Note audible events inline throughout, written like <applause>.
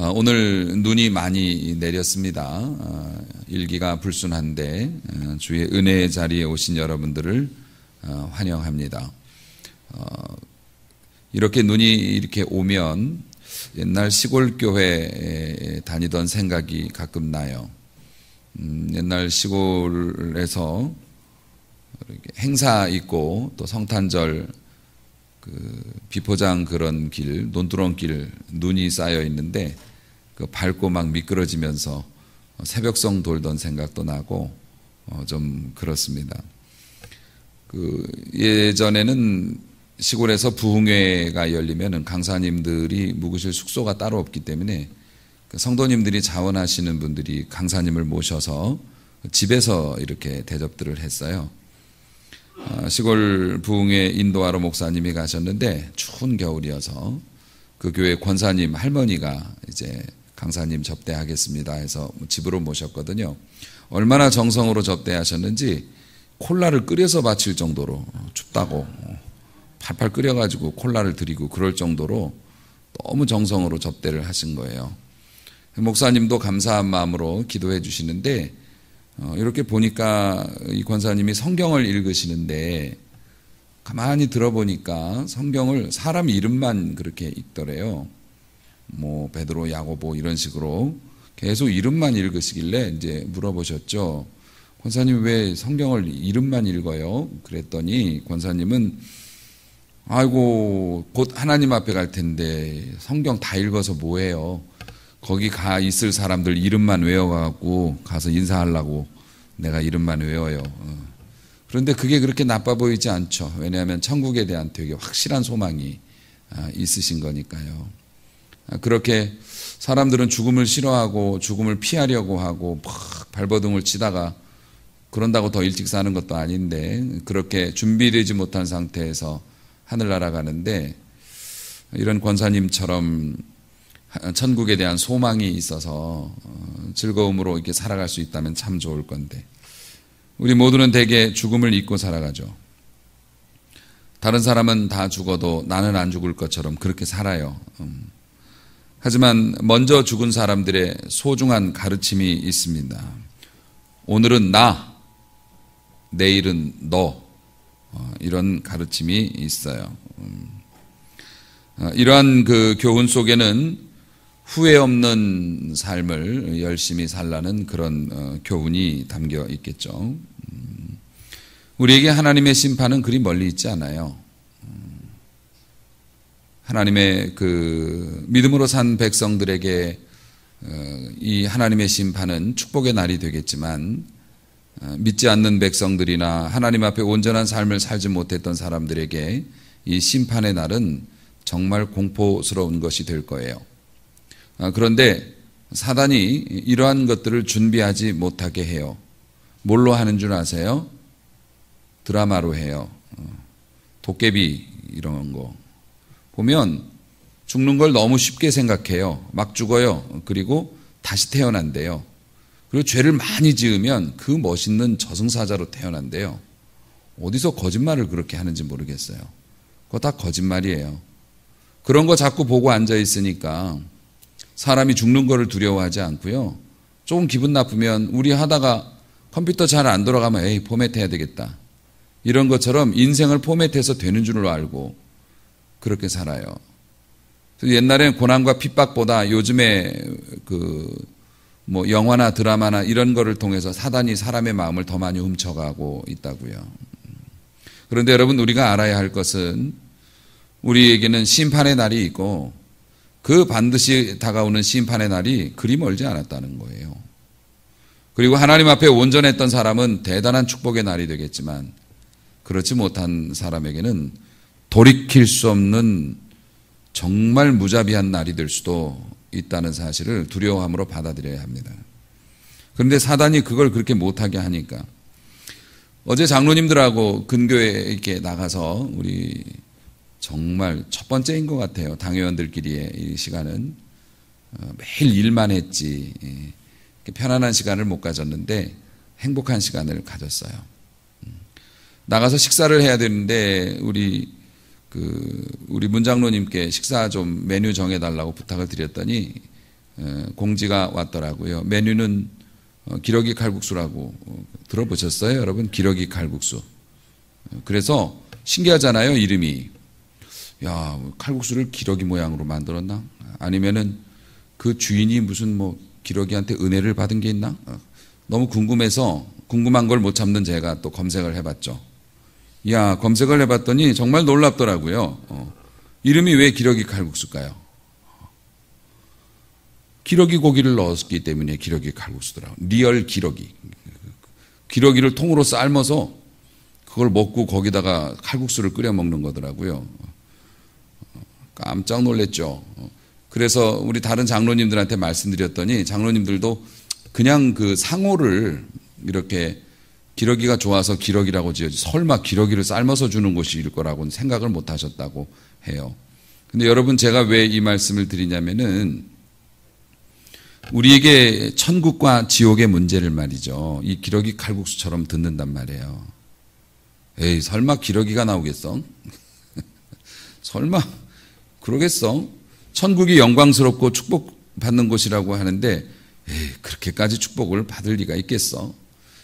어, 오늘 눈이 많이 내렸습니다. 어, 일기가 불순한데 어, 주의 은혜의 자리에 오신 여러분들을 환영합니다. 이렇게 눈이 이렇게 오면 옛날 시골 교회에 다니던 생각이 가끔 나요. 음, 옛날 시골에서 행사 있고 또 성탄절 그 비포장 그런 길, 논두렁길 눈이 쌓여 있는데 그 밟고 막 미끄러지면서 새벽성 돌던 생각도 나고 어, 좀 그렇습니다. 그 예전에는 시골에서 부흥회가 열리면은 강사님들이 묵으실 숙소가 따로 없기 때문에 그 성도님들이 자원하시는 분들이 강사님을 모셔서 집에서 이렇게 대접들을 했어요. 어, 시골 부흥회 인도하러 목사님이 가셨는데 추운 겨울이어서 그 교회 권사님 할머니가 이제 강사님 접대하겠습니다 해서 집으로 모셨거든요. 얼마나 정성으로 접대하셨는지 콜라를 끓여서 바칠 정도로 춥다고 팔팔 끓여가지고 콜라를 드리고 그럴 정도로 너무 정성으로 접대를 하신 거예요. 목사님도 감사한 마음으로 기도해 주시는데 어, 이렇게 보니까 이 권사님이 성경을 읽으시는데 가만히 들어보니까 성경을 사람 이름만 그렇게 읽더래요. 뭐 베드로, 야고보 이런 식으로 계속 이름만 읽으시길래 이제 물어보셨죠. 권사님 왜 성경을 이름만 읽어요? 그랬더니 권사님은 아이고 곧 하나님 앞에 갈 텐데 성경 다 읽어서 뭐해요? 거기 가 있을 사람들 이름만 외워갖고 가서 인사하려고 내가 이름만 외워요. 어. 그런데 그게 그렇게 나빠 보이지 않죠. 왜냐하면 천국에 대한 되게 확실한 소망이 아, 있으신 거니까요. 아, 그렇게 사람들은 죽음을 싫어하고 죽음을 피하려고 하고 막 발버둥을 치다가 그런다고 더 일찍 사는 것도 아닌데 그렇게 준비되지 못한 상태에서 하늘 날아가는데 이런 권사님처럼 천국에 대한 소망이 있어서 어, 즐거움으로 이렇게 살아갈 수 있다면 참 좋을 건데 우리 모두는 대개 죽음을 잊고 살아가죠. 다른 사람은 다 죽어도 나는 안 죽을 것처럼 그렇게 살아요. 음. 하지만 먼저 죽은 사람들의 소중한 가르침이 있습니다. 오늘은 나, 내일은 너. 어, 이런 가르침이 있어요. 음. 어, 이러한 그 교훈 속에는 후회 없는 삶을 열심히 살라는 그런 어, 교훈이 담겨 있겠죠. 음. 우리에게 하나님의 심판은 그리 멀리 있지 않아요. 하나님의 그 믿음으로 산 백성들에게 어, 이 하나님의 심판은 축복의 날이 되겠지만 어, 믿지 않는 백성들이나 하나님 앞에 온전한 삶을 살지 못했던 사람들에게 이 심판의 날은 정말 공포스러운 것이 될 거예요. 어, 그런데 사단이 이러한 것들을 준비하지 못하게 해요. 뭘로 하는 줄 아세요? 드라마로 해요. 도깨비 이런 거. 보면 죽는 걸 너무 쉽게 생각해요. 막 죽어요. 그리고 다시 태어난대요. 그리고 죄를 많이 지으면 그 멋있는 저승사자로 태어난대요. 어디서 거짓말을 그렇게 하는지 모르겠어요. 그거 다 거짓말이에요. 그런 거 자꾸 보고 앉아 있으니까 사람이 죽는 거를 두려워하지 않고요. 조금 기분 나쁘면 우리 하다가 컴퓨터 잘 안 돌아가면 에이 포맷 해야 되겠다. 이런 것처럼 인생을 포맷해서 되는 줄로 알고 그렇게 살아요. 옛날엔 고난과 핍박보다 요즘에 그 뭐 영화나 드라마나 이런 거를 통해서 사단이 사람의 마음을 더 많이 훔쳐가고 있다고요. 그런데 여러분 우리가 알아야 할 것은 우리에게는 심판의 날이 있고 그 반드시 다가오는 심판의 날이 그리 멀지 않았다는 거예요. 그리고 하나님 앞에 온전했던 사람은 대단한 축복의 날이 되겠지만 그렇지 못한 사람에게는 돌이킬 수 없는 정말 무자비한 날이 될 수도 있다는 사실을 두려워함으로 받아들여야 합니다. 그런데 사단이 그걸 그렇게 못하게 하니까 어제 장로님들하고 근교에 이렇게 나가서 우리 정말 첫 번째인 것 같아요. 당회원들끼리의 이 시간은 어, 매일 일만 했지 예. 편안한 시간을 못 가졌는데 행복한 시간을 가졌어요. 음. 나가서 식사를 해야 되는데 우리 그 우리 문장로님께 식사 좀 메뉴 정해달라고 부탁을 드렸더니 공지가 왔더라고요. 메뉴는 어, 기러기 칼국수라고 어, 들어보셨어요, 여러분? 기러기 칼국수. 그래서 신기하잖아요, 이름이. 야, 칼국수를 기러기 모양으로 만들었나? 아니면은 그 주인이 무슨 뭐 기러기한테 은혜를 받은 게 있나? 너무 궁금해서 궁금한 걸 못 참는 제가 또 검색을 해봤죠. 야, 검색을 해봤더니 정말 놀랍더라고요. 어. 이름이 왜 기러기 칼국수일까요? 기러기 고기를 넣었기 때문에 기러기 칼국수더라고요. 리얼 기러기. 기러기를 통으로 삶아서 그걸 먹고 거기다가 칼국수를 끓여 먹는 거더라고요. 깜짝 놀랐죠. 그래서 우리 다른 장로님들한테 말씀드렸더니 장로님들도 그냥 그 상호를 이렇게 기러기가 좋아서 기러기라고 지어지 설마 기러기를 삶아서 주는 곳일 거라고는 생각을 못 하셨다고 해요. 근데 여러분 제가 왜 이 말씀을 드리냐면은 우리에게 천국과 지옥의 문제를 말이죠. 이 기러기 칼국수처럼 듣는단 말이에요. 에이, 설마 기러기가 나오겠어? <laughs> 설마 그러겠어? 천국이 영광스럽고 축복받는 곳이라고 하는데 에이, 그렇게까지 축복을 받을 리가 있겠어?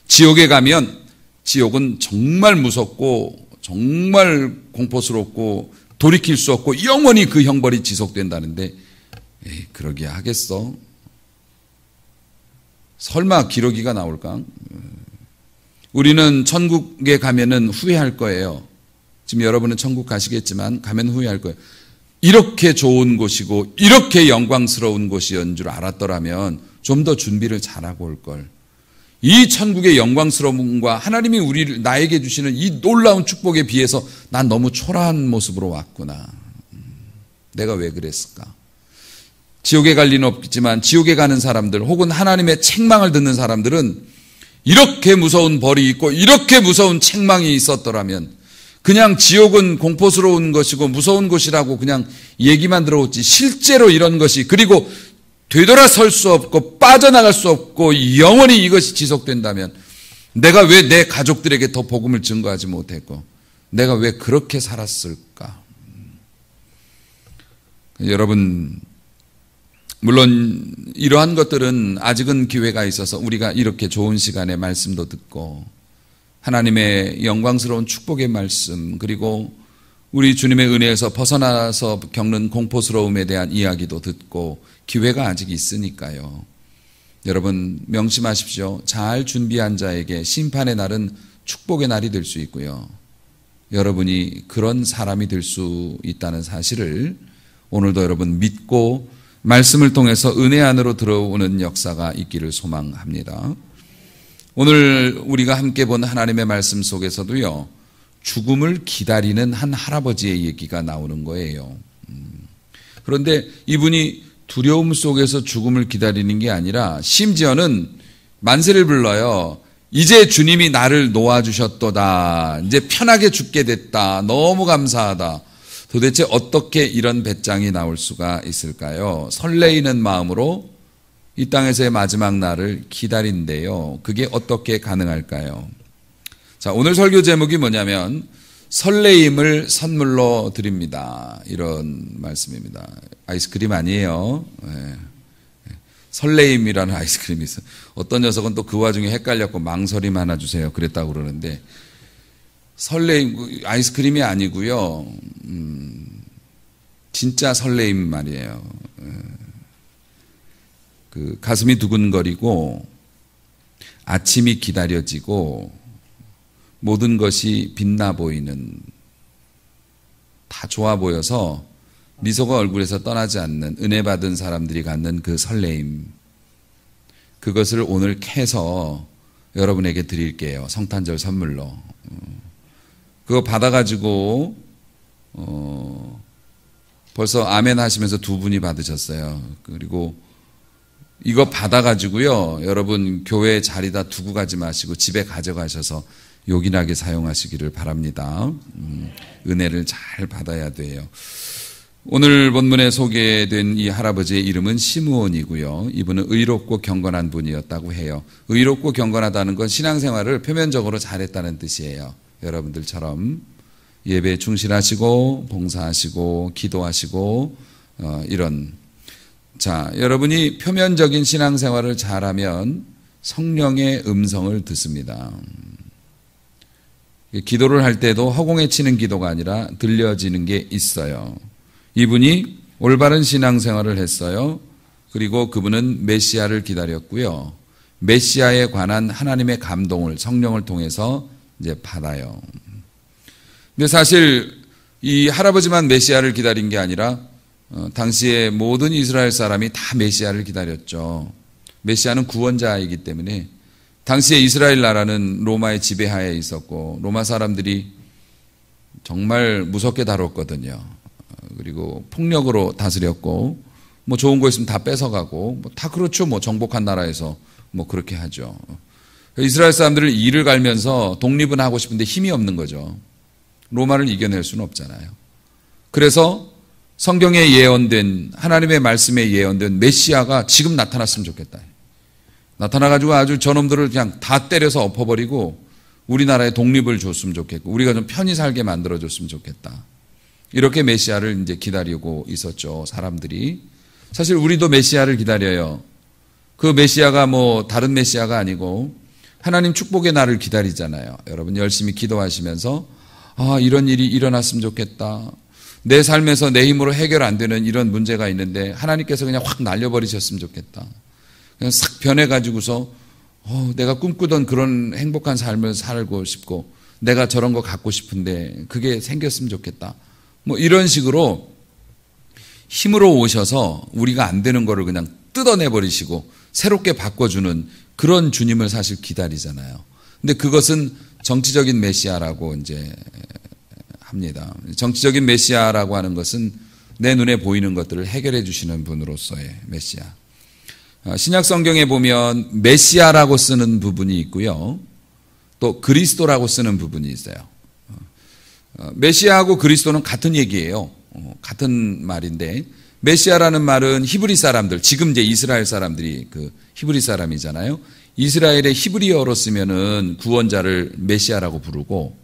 지옥에 가면 지옥은 정말 무섭고 정말 공포스럽고 돌이킬 수 없고 영원히 그 형벌이 지속된다는데 에이, 그러기야 하겠어? 설마 기러기가 나올까? 우리는 천국에 가면은 후회할 거예요. 지금 여러분은 천국 가시겠지만 가면 후회할 거예요. 이렇게 좋은 곳이고 이렇게 영광스러운 곳이었는 줄 알았더라면 좀 더 준비를 잘하고 올 걸. 이 천국의 영광스러움과 하나님이 우리를 나에게 주시는 이 놀라운 축복에 비해서 난 너무 초라한 모습으로 왔구나. 내가 왜 그랬을까? 지옥에 갈 리는 없겠지만 지옥에 가는 사람들 혹은 하나님의 책망을 듣는 사람들은 이렇게 무서운 벌이 있고 이렇게 무서운 책망이 있었더라면 그냥 지옥은 공포스러운 것이고 무서운 곳이라고 그냥 얘기만 들어오지 실제로 이런 것이 그리고 되돌아설 수 없고 빠져나갈 수 없고 영원히 이것이 지속된다면 내가 왜 내 가족들에게 더 복음을 증거하지 못했고 내가 왜 그렇게 살았을까? 여러분 물론 이러한 것들은 아직은 기회가 있어서 우리가 이렇게 좋은 시간에 말씀도 듣고 하나님의 영광스러운 축복의 말씀 그리고 우리 주님의 은혜에서 벗어나서 겪는 공포스러움에 대한 이야기도 듣고 기회가 아직 있으니까요. 여러분 명심하십시오. 잘 준비한 자에게 심판의 날은 축복의 날이 될 수 있고요. 여러분이 그런 사람이 될 수 있다는 사실을 오늘도 여러분 믿고 말씀을 통해서 은혜 안으로 들어오는 역사가 있기를 소망합니다. 오늘 우리가 함께 본 하나님의 말씀 속에서도요, 죽음을 기다리는 한 할아버지의 얘기가 나오는 거예요. 음. 그런데 이분이 두려움 속에서 죽음을 기다리는 게 아니라 심지어는 만세를 불러요. 이제 주님이 나를 놓아주셨도다. 이제 편하게 죽게 됐다. 너무 감사하다. 도대체 어떻게 이런 배짱이 나올 수가 있을까요? 설레이는 마음으로 이 땅에서의 마지막 날을 기다린대요. 그게 어떻게 가능할까요? 자, 오늘 설교 제목이 뭐냐면 설레임을 선물로 드립니다. 이런 말씀입니다. 아이스크림 아니에요. 네. 설레임이라는 <laughs> 아이스크림이 있어요. 어떤 녀석은 또 그 와중에 헷갈렸고 망설임 하나 주세요. 그랬다고 그러는데 설레임 아이스크림이 아니고요. 음, 진짜 설레임 말이에요. 예. 그 가슴이 두근거리고 아침이 기다려지고 모든 것이 빛나 보이는 다 좋아 보여서 미소가 얼굴에서 떠나지 않는 은혜 받은 사람들이 갖는 그 설레임 그것을 오늘 캐서 여러분에게 드릴게요. 성탄절 선물로. 어. 그거 받아가지고 어, 벌써 아멘 하시면서 두 분이 받으셨어요. 그리고 이거 받아가지고요, 여러분 교회 자리다 두고 가지 마시고 집에 가져가셔서 요긴하게 사용하시기를 바랍니다. 음, 은혜를 잘 받아야 돼요. 오늘 본문에 소개된 이 할아버지의 이름은 시므온이고요. 이분은 의롭고 경건한 분이었다고 해요. 의롭고 경건하다는 건 신앙생활을 표면적으로 잘했다는 뜻이에요. 여러분들처럼 예배에 충실하시고 봉사하시고 기도하시고 어, 이런 자, 여러분이 표면적인 신앙생활을 잘하면 성령의 음성을 듣습니다. 기도를 할 때도 허공에 치는 기도가 아니라 들려지는 게 있어요. 이분이 올바른 신앙생활을 했어요. 그리고 그분은 메시아를 기다렸고요. 메시아에 관한 하나님의 감동을 성령을 통해서 이제 받아요. 근데 사실 이 할아버지만 메시아를 기다린 게 아니라 어, 당시에 모든 이스라엘 사람이 다 메시아를 기다렸죠. 메시아는 구원자이기 때문에 당시에 이스라엘 나라는 로마의 지배하에 있었고 로마 사람들이 정말 무섭게 다뤘거든요. 그리고 폭력으로 다스렸고 뭐 좋은 거 있으면 다 뺏어가고 뭐 다 그렇죠. 뭐 정복한 나라에서 뭐 그렇게 하죠. 이스라엘 사람들을 이를 갈면서 독립은 하고 싶은데 힘이 없는 거죠. 로마를 이겨낼 수는 없잖아요. 그래서 성경에 예언된 하나님의 말씀에 예언된 메시아가 지금 나타났으면 좋겠다. 나타나가지고 아주 저놈들을 그냥 다 때려서 엎어버리고 우리나라에 독립을 줬으면 좋겠고 우리가 좀 편히 살게 만들어줬으면 좋겠다. 이렇게 메시아를 이제 기다리고 있었죠 사람들이. 사실 우리도 메시아를 기다려요. 그 메시아가 뭐 다른 메시아가 아니고 하나님 축복의 날을 기다리잖아요. 여러분 열심히 기도하시면서 아 이런 일이 일어났으면 좋겠다. 내 삶에서 내 힘으로 해결 안 되는 이런 문제가 있는데 하나님께서 그냥 확 날려버리셨으면 좋겠다. 그냥 싹 변해가지고서 어, 내가 꿈꾸던 그런 행복한 삶을 살고 싶고 내가 저런 거 갖고 싶은데 그게 생겼으면 좋겠다. 뭐 이런 식으로 힘으로 오셔서 우리가 안 되는 거를 그냥 뜯어내 버리시고 새롭게 바꿔주는 그런 주님을 사실 기다리잖아요. 근데 그것은 정치적인 메시아라고 이제 합니다. 정치적인 메시아라고 하는 것은 내 눈에 보이는 것들을 해결해 주시는 분으로서의 메시아. 어, 신약 성경에 보면 메시아라고 쓰는 부분이 있고요. 또 그리스도라고 쓰는 부분이 있어요. 어, 어, 메시아하고 그리스도는 같은 얘기예요. 같은 말인데 메시아라는 말은 히브리 사람들, 지금 이제 이스라엘 사람들이 그 히브리 사람이잖아요. 이스라엘의 히브리어로 쓰면은 구원자를 메시아라고 부르고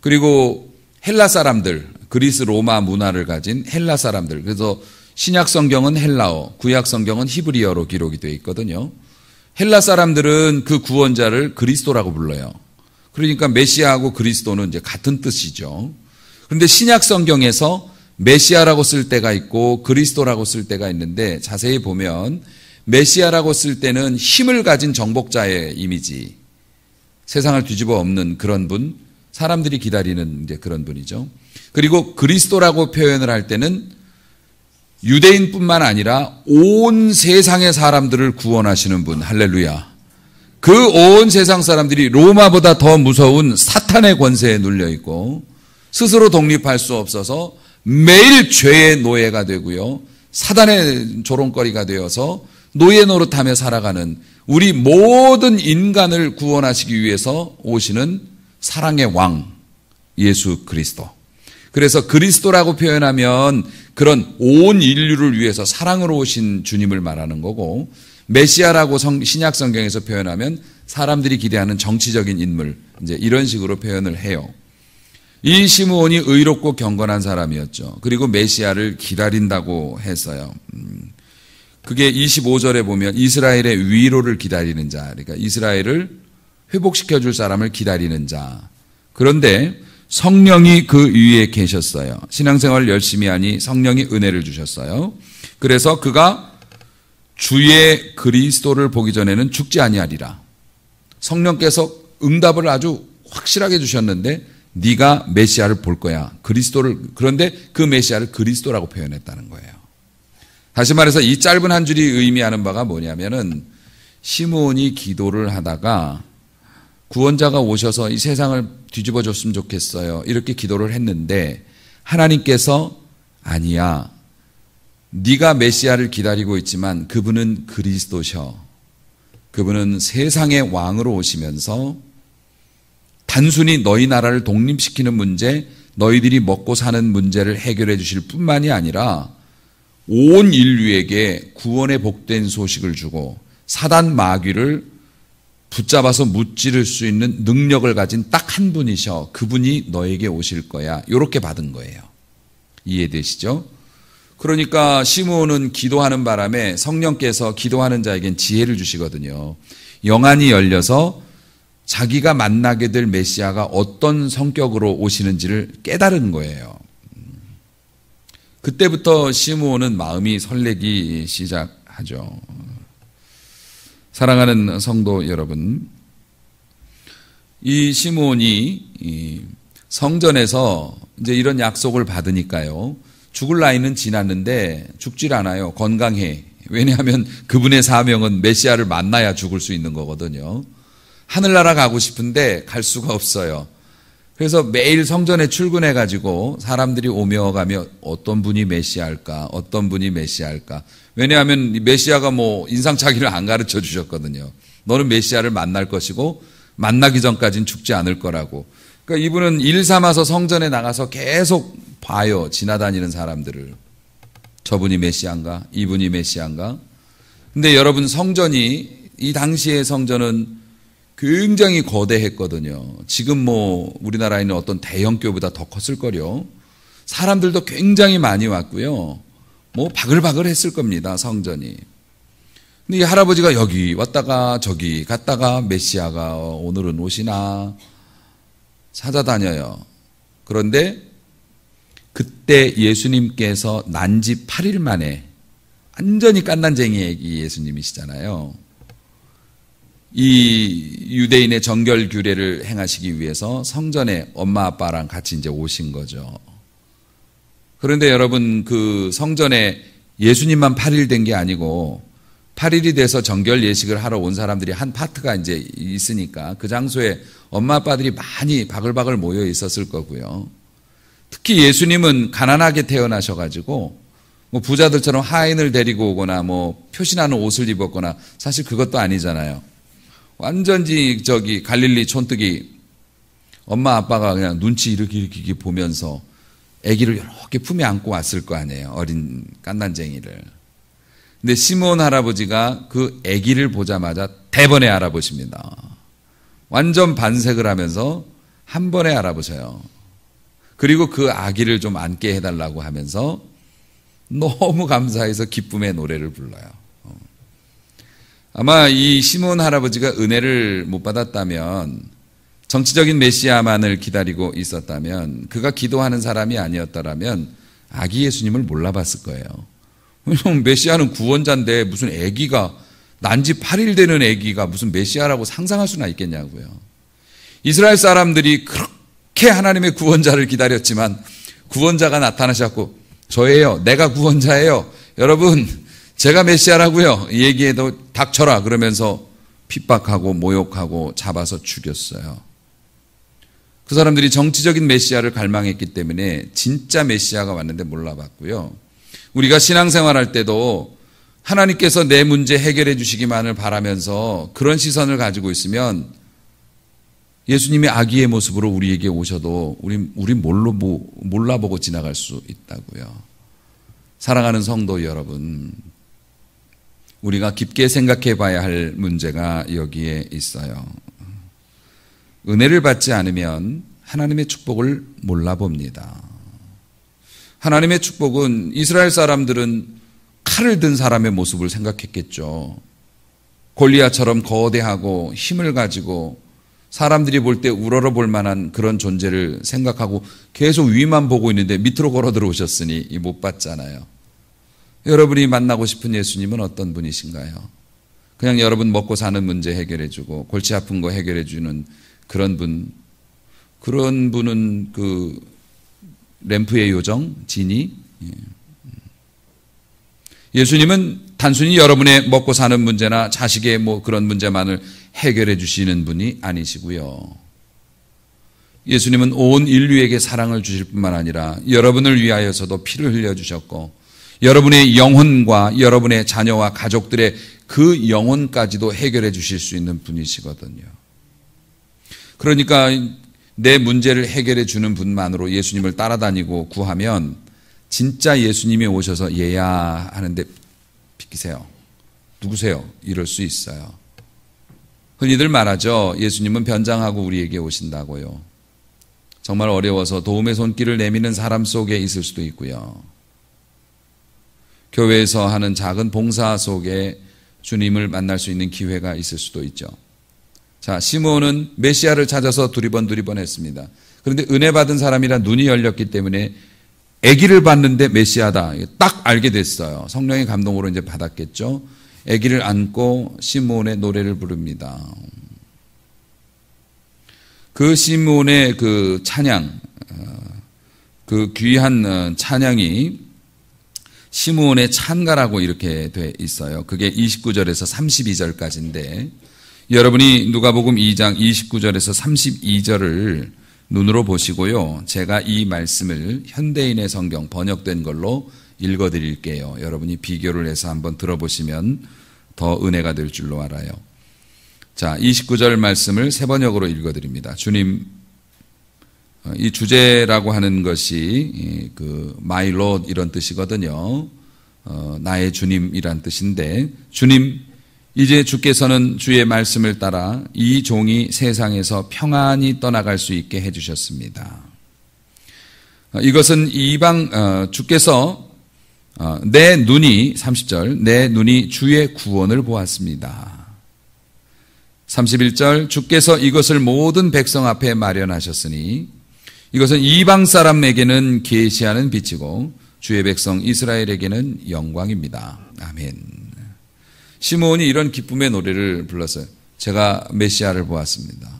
그리고 헬라 사람들, 그리스 로마 문화를 가진 헬라 사람들. 그래서 신약 성경은 헬라어, 구약 성경은 히브리어로 기록이 되어 있거든요. 헬라 사람들은 그 구원자를 그리스도라고 불러요. 그러니까 메시아하고 그리스도는 이제 같은 뜻이죠. 그런데 신약 성경에서 메시아라고 쓸 때가 있고 그리스도라고 쓸 때가 있는데 자세히 보면 메시아라고 쓸 때는 힘을 가진 정복자의 이미지, 세상을 뒤집어 엎는 그런 분, 사람들이 기다리는 이제 그런 분이죠. 그리고 그리스도라고 표현을 할 때는 유대인뿐만 아니라 온 세상의 사람들을 구원하시는 분, 할렐루야. 그 온 세상 사람들이 로마보다 더 무서운 사탄의 권세에 눌려 있고 스스로 독립할 수 없어서 매일 죄의 노예가 되고요. 사단의 조롱거리가 되어서 노예 노릇하며 살아가는 우리 모든 인간을 구원하시기 위해서 오시는 사랑의 왕 예수 그리스도. 그래서 그리스도라고 표현하면 그런 온 인류를 위해서 사랑으로 오신 주님을 말하는 거고 메시아라고 성, 신약 성경에서 표현하면 사람들이 기대하는 정치적인 인물 이제 이런 식으로 표현을 해요. 이 시므온이 의롭고 경건한 사람이었죠. 그리고 메시아를 기다린다고 했어요. 음, 그게 25절에 보면 이스라엘의 위로를 기다리는 자, 그러니까 이스라엘을 회복시켜 줄 사람을 기다리는 자. 그런데 성령이 그 위에 계셨어요. 신앙생활 열심히 하니 성령이 은혜를 주셨어요. 그래서 그가 주의 그리스도를 보기 전에는 죽지 아니하리라. 성령께서 응답을 아주 확실하게 주셨는데 네가 메시아를 볼 거야. 그리스도를 그런데 그 메시아를 그리스도라고 표현했다는 거예요. 다시 말해서 이 짧은 한 줄이 의미하는 바가 뭐냐면은 시몬이 기도를 하다가 구원자가 오셔서 이 세상을 뒤집어 줬으면 좋겠어요. 이렇게 기도를 했는데 하나님께서 아니야. 네가 메시아를 기다리고 있지만 그분은 그리스도셔. 그분은 세상의 왕으로 오시면서 단순히 너희 나라를 독립시키는 문제, 너희들이 먹고 사는 문제를 해결해 주실 뿐만이 아니라 온 인류에게 구원의 복된 소식을 주고 사단 마귀를 붙잡아서 무찌를 수 있는 능력을 가진 딱 한 분이셔. 그분이 너에게 오실 거야. 이렇게 받은 거예요. 이해되시죠? 그러니까 시므온은 기도하는 바람에 성령께서 기도하는 자에겐 지혜를 주시거든요. 영안이 열려서 자기가 만나게 될 메시아가 어떤 성격으로 오시는지를 깨달은 거예요. 그때부터 시므온은 마음이 설레기 시작하죠. 사랑하는 성도 여러분, 이 시므온이 성전에서 이제 이런 약속을 받으니까요. 죽을 나이는 지났는데 죽질 않아요. 건강해. 왜냐하면 그분의 사명은 메시아를 만나야 죽을 수 있는 거거든요. 하늘나라 가고 싶은데 갈 수가 없어요. 그래서 매일 성전에 출근해 가지고 사람들이 오며 가며 어떤 분이 메시아일까, 어떤 분이 메시아일까. 왜냐하면 메시아가 뭐 인상착의를 안 가르쳐 주셨거든요. 너는 메시아를 만날 것이고 만나기 전까지는 죽지 않을 거라고. 그러니까 이분은 일 삼아서 성전에 나가서 계속 봐요. 지나다니는 사람들을. 저분이 메시아인가? 이분이 메시아인가? 근데 여러분 성전이 이 당시의 성전은 굉장히 거대했거든요. 지금 뭐 우리나라에 있는 어떤 대형교보다 더 컸을 거요. 사람들도 굉장히 많이 왔고요. 뭐 바글바글 했을 겁니다. 성전이. 근데 이 할아버지가 여기 왔다가 저기 갔다가 메시아가 오늘은 오시나 찾아다녀요. 그런데 그때 예수님께서 난지 8일 만에 완전히 깐난쟁이 예수님이시잖아요. 이 유대인의 정결 규례를 행하시기 위해서 성전에 엄마 아빠랑 같이 이제 오신 거죠. 그런데 여러분 그 성전에 예수님만 8일 된 게 아니고 8일이 돼서 정결 예식을 하러 온 사람들이 한 파트가 이제 있으니까 그 장소에 엄마 아빠들이 많이 바글바글 모여 있었을 거고요. 특히 예수님은 가난하게 태어나셔 가지고 뭐 부자들처럼 하인을 데리고 오거나 뭐 표시나는 옷을 입었거나 사실 그것도 아니잖아요. 완전히 저기 갈릴리 촌뜨기 엄마 아빠가 그냥 눈치 이렇게 이렇게 보면서 아기를 이렇게 품에 안고 왔을 거 아니에요. 어린 깐난쟁이를. 근데 시몬 할아버지가 그 아기를 보자마자 대번에 알아보십니다. 완전 반색을 하면서 한 번에 알아보셔요. 그리고 그 아기를 좀 안게 해달라고 하면서 너무 감사해서 기쁨의 노래를 불러요. 아마 이 시몬 할아버지가 은혜를 못 받았다면 정치적인 메시아만을 기다리고 있었다면 그가 기도하는 사람이 아니었다라면 아기 예수님을 몰라봤을 거예요. 메시아는 구원자인데 무슨 아기가 난지 8일 되는 아기가 무슨 메시아라고 상상할 수나 있겠냐고요. 이스라엘 사람들이 그렇게 하나님의 구원자를 기다렸지만 구원자가 나타나셨고 저예요. 내가 구원자예요. 여러분 제가 메시아라고요. 얘기해도 닥쳐라 그러면서 핍박하고 모욕하고 잡아서 죽였어요. 그 사람들이 정치적인 메시아를 갈망했기 때문에 진짜 메시아가 왔는데 몰라봤고요. 우리가 신앙생활 할 때도 하나님께서 내 문제 해결해 주시기만을 바라면서 그런 시선을 가지고 있으면 예수님이 아기의 모습으로 우리에게 오셔도 우리 우리 몰라 몰라보고 지나갈 수 있다고요. 사랑하는 성도 여러분, 우리가 깊게 생각해 봐야 할 문제가 여기에 있어요. 은혜를 받지 않으면 하나님의 축복을 몰라봅니다. 하나님의 축복은 이스라엘 사람들은 칼을 든 사람의 모습을 생각했겠죠. 골리아처럼 거대하고 힘을 가지고 사람들이 볼 때 우러러 볼 만한 그런 존재를 생각하고 계속 위만 보고 있는데 밑으로 걸어 들어오셨으니 못 봤잖아요. 여러분이 만나고 싶은 예수님은 어떤 분이신가요? 그냥 여러분 먹고 사는 문제 해결해주고 골치 아픈 거 해결해주는 그런 분, 그런 분은 그 램프의 요정, 진이. 예. 예수님은 단순히 여러분의 먹고 사는 문제나 자식의 뭐 그런 문제만을 해결해 주시는 분이 아니시고요. 예수님은 온 인류에게 사랑을 주실 뿐만 아니라 여러분을 위하여서도 피를 흘려 주셨고 여러분의 영혼과 여러분의 자녀와 가족들의 그 영혼까지도 해결해 주실 수 있는 분이시거든요. 그러니까 내 문제를 해결해 주는 분만으로 예수님을 따라다니고 구하면 진짜 예수님이 오셔서 얘야 하는데 비키세요. 누구세요? 이럴 수 있어요. 흔히들 말하죠. 예수님은 변장하고 우리에게 오신다고요. 정말 어려워서 도움의 손길을 내미는 사람 속에 있을 수도 있고요. 교회에서 하는 작은 봉사 속에 주님을 만날 수 있는 기회가 있을 수도 있죠. 자, 시몬은 메시아를 찾아서 두리번 두리번 했습니다. 그런데 은혜 받은 사람이라 눈이 열렸기 때문에 아기를 봤는데 메시아다. 딱 알게 됐어요. 성령의 감동으로 이제 받았겠죠. 아기를 안고 시몬의 노래를 부릅니다. 그 시몬의 그 찬양, 어, 그 귀한 어, 찬양이 시몬의 찬가라고 이렇게 돼 있어요. 그게 29절에서 32절까지인데 여러분이 누가복음 2장 29절에서 32절을 눈으로 보시고요. 제가 이 말씀을 현대인의 성경 번역된 걸로 읽어 드릴게요. 여러분이 비교를 해서 한번 들어보시면 더 은혜가 될 줄로 알아요. 자, 29절 말씀을 세 번역으로 읽어 드립니다. 주님 어, 이 주제라고 하는 것이 그 마이 로 이런 뜻이거든요. 어, 나의 주님이란 뜻인데 주님 이제 주께서는 주의 말씀을 따라 이 종이 세상에서 평안히 떠나갈 수 있게 해주셨습니다. 어, 이것은 이방 어, 주께서 어, 내 눈이 30절 내 눈이 주의 구원을 보았습니다. 31절 주께서 이것을 모든 백성 앞에 마련하셨으니 이것은 이방 사람에게는 계시하는 빛이고 주의 백성 이스라엘에게는 영광입니다. 아멘. 시몬이 이런 기쁨의 노래를 불렀어요. 제가 메시아를 보았습니다.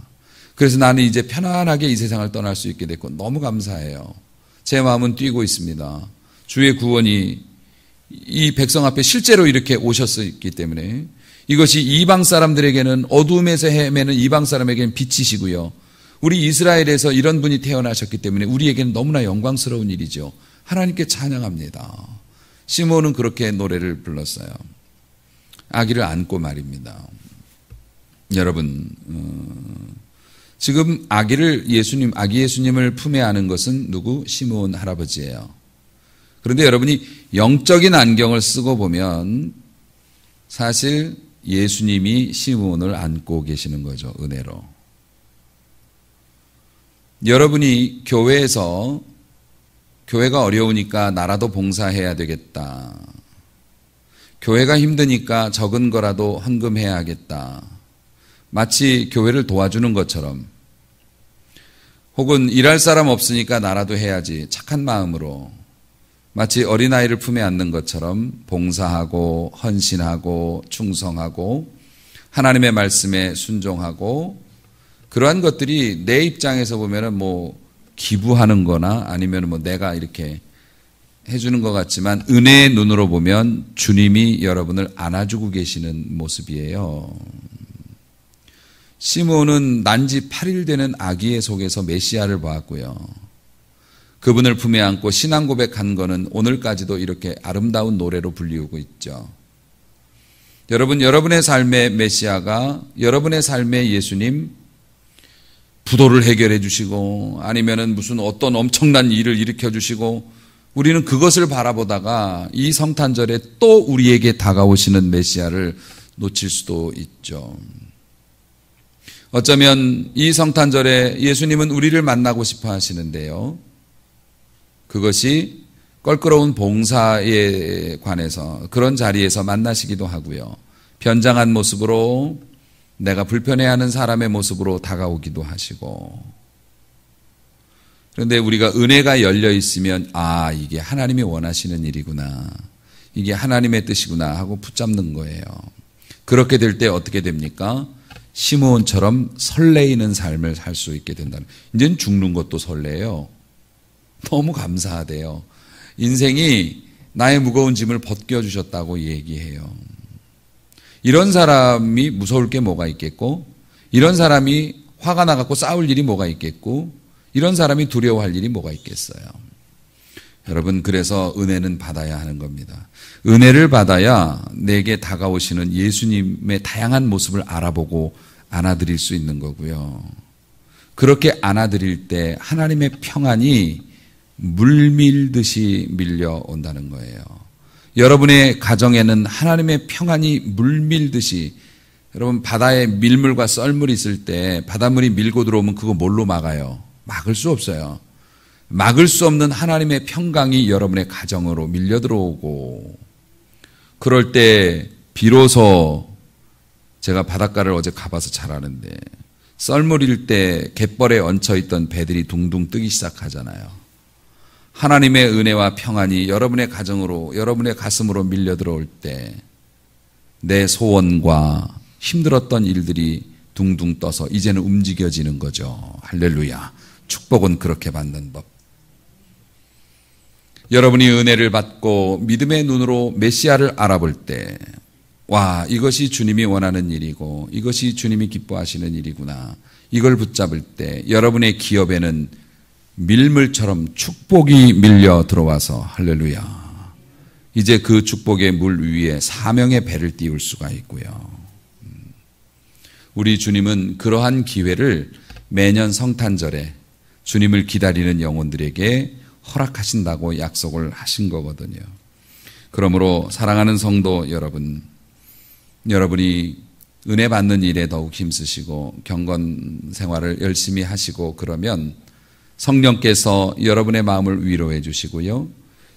그래서 나는 이제 편안하게 이 세상을 떠날 수 있게 됐고 너무 감사해요. 제 마음은 뛰고 있습니다. 주의 구원이 이 백성 앞에 실제로 이렇게 오셨기 때문에 이것이 이방 사람들에게는 어둠에서 헤매는 이방 사람에게는 빛이시고요. 우리 이스라엘에서 이런 분이 태어나셨기 때문에 우리에게는 너무나 영광스러운 일이죠. 하나님께 찬양합니다. 시몬은 그렇게 노래를 불렀어요. 아기를 안고 말입니다. 여러분, 어, 지금 아기를 예수님, 아기 예수님을 품에 안은 것은 누구? 시몬 할아버지예요. 그런데 여러분이 영적인 안경을 쓰고 보면 사실 예수님이 시몬을 안고 계시는 거죠, 은혜로. 여러분이 교회에서 교회가 어려우니까 나라도 봉사해야 되겠다. 교회가 힘드니까 적은 거라도 헌금해야겠다. 마치 교회를 도와주는 것처럼 혹은 일할 사람 없으니까 나라도 해야지 착한 마음으로 마치 어린아이를 품에 안는 것처럼 봉사하고 헌신하고 충성하고 하나님의 말씀에 순종하고 그러한 것들이 내 입장에서 보면은 뭐 기부하는 거나 아니면 뭐 내가 이렇게 해주는 것 같지만 은혜의 눈으로 보면 주님이 여러분을 안아주고 계시는 모습이에요. 시몬은 난지 8일 되는 아기의 속에서 메시아를 보았고요. 그분을 품에 안고 신앙 고백한 것은 오늘까지도 이렇게 아름다운 노래로 불리우고 있죠. 여러분, 여러분의 삶의 메시아가 여러분의 삶의 예수님 부도를 해결해 주시고 아니면은 무슨 어떤 엄청난 일을 일으켜 주시고 우리는 그것을 바라보다가 이 성탄절에 또 우리에게 다가오시는 메시아를 놓칠 수도 있죠. 어쩌면 이 성탄절에 예수님은 우리를 만나고 싶어 하시는데요. 그것이 껄끄러운 봉사에 관해서 그런 자리에서 만나시기도 하고요. 변장한 모습으로 내가 불편해하는 사람의 모습으로 다가오기도 하시고 그런데 우리가 은혜가 열려 있으면 아, 이게 하나님이 원하시는 일이구나. 이게 하나님의 뜻이구나 하고 붙잡는 거예요. 그렇게 될 때 어떻게 됩니까? 시므온처럼 설레이는 삶을 살 수 있게 된다는. 이제는 죽는 것도 설레요. 너무 감사하대요. 인생이 나의 무거운 짐을 벗겨 주셨다고 얘기해요. 이런 사람이 무서울 게 뭐가 있겠고, 이런 사람이 화가 나갖고 싸울 일이 뭐가 있겠고, 이런 사람이 두려워할 일이 뭐가 있겠어요? 여러분, 그래서 은혜는 받아야 하는 겁니다. 은혜를 받아야 내게 다가오시는 예수님의 다양한 모습을 알아보고 안아드릴 수 있는 거고요. 그렇게 안아드릴 때 하나님의 평안이 물밀듯이 밀려온다는 거예요. 여러분의 가정에는 하나님의 평안이 물밀듯이 여러분 바다에 밀물과 썰물이 있을 때 바닷물이 밀고 들어오면 그거 뭘로 막아요? 막을 수 없어요. 막을 수 없는 하나님의 평강이 여러분의 가정으로 밀려 들어오고 그럴 때 비로소 제가 바닷가를 어제 가봐서 잘 아는데 썰물일 때 갯벌에 얹혀 있던 배들이 둥둥 뜨기 시작하잖아요. 하나님의 은혜와 평안이 여러분의 가정으로 여러분의 가슴으로 밀려 들어올 때 내 소원과 힘들었던 일들이 둥둥 떠서 이제는 움직여지는 거죠. 할렐루야. 축복은 그렇게 받는 법. 여러분이 은혜를 받고 믿음의 눈으로 메시아를 알아볼 때, 와, 이것이 주님이 원하는 일이고, 이것이 주님이 기뻐하시는 일이구나. 이걸 붙잡을 때, 여러분의 기업에는 밀물처럼 축복이 밀려 들어와서, 할렐루야. 이제 그 축복의 물 위에 사명의 배를 띄울 수가 있고요. 우리 주님은 그러한 기회를 매년 성탄절에 주님을 기다리는 영혼들에게 허락하신다고 약속을 하신 거거든요. 그러므로 사랑하는 성도 여러분, 여러분이 은혜 받는 일에 더욱 힘쓰시고 경건 생활을 열심히 하시고 그러면 성령께서 여러분의 마음을 위로해 주시고요.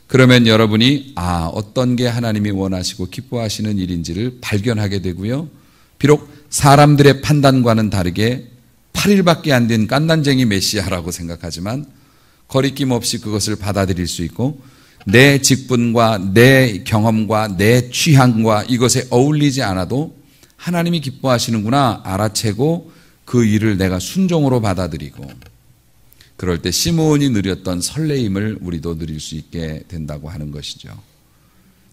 그러면 여러분이 아, 어떤 게 하나님이 원하시고 기뻐하시는 일인지를 발견하게 되고요. 비록 사람들의 판단과는 다르게 8일밖에 안 된 깐난쟁이 메시아라고 생각하지만 거리낌 없이 그것을 받아들일 수 있고 내 직분과 내 경험과 내 취향과 이것에 어울리지 않아도 하나님이 기뻐하시는구나 알아채고 그 일을 내가 순종으로 받아들이고 그럴 때 시므온이 누렸던 설레임을 우리도 누릴 수 있게 된다고 하는 것이죠.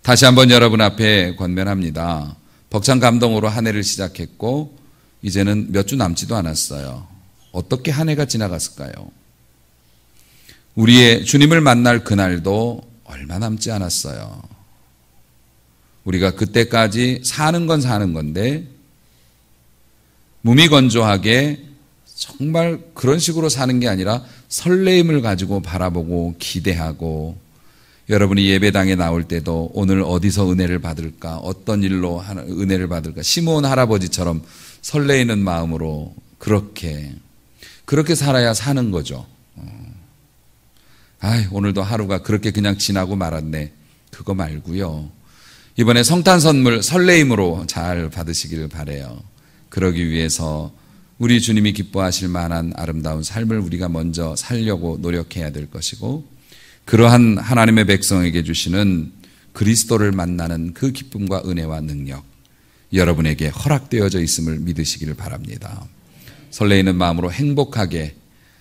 다시 한번 여러분 앞에 권면합니다. 벅찬 감동으로 한 해를 시작했고 이제는 몇 주 남지도 않았어요. 어떻게 한 해가 지나갔을까요? 우리의 주님을 만날 그날도 얼마 남지 않았어요. 우리가 그때까지 사는 건 사는 건데 무미건조하게 정말 그런 식으로 사는 게 아니라 설레임을 가지고 바라보고 기대하고 여러분이 예배당에 나올 때도 오늘 어디서 은혜를 받을까 어떤 일로 은혜를 받을까 시몬 할아버지처럼 설레이는 마음으로 그렇게 그렇게 살아야 사는 거죠. 아, 오늘도 하루가 그렇게 그냥 지나고 말았네. 그거 말고요. 이번에 성탄 선물 설레임으로 잘 받으시길 바래요. 그러기 위해서 우리 주님이 기뻐하실 만한 아름다운 삶을 우리가 먼저 살려고 노력해야 될 것이고 그러한 하나님의 백성에게 주시는 그리스도를 만나는 그 기쁨과 은혜와 능력 여러분에게 허락되어져 있음을 믿으시기를 바랍니다. 설레이는 마음으로 행복하게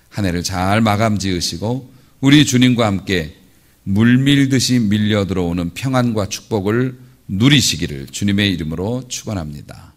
한 해를 잘 마감 지으시고 우리 주님과 함께 물밀듯이 밀려 들어오는 평안과 축복을 누리시기를 주님의 이름으로 축원합니다.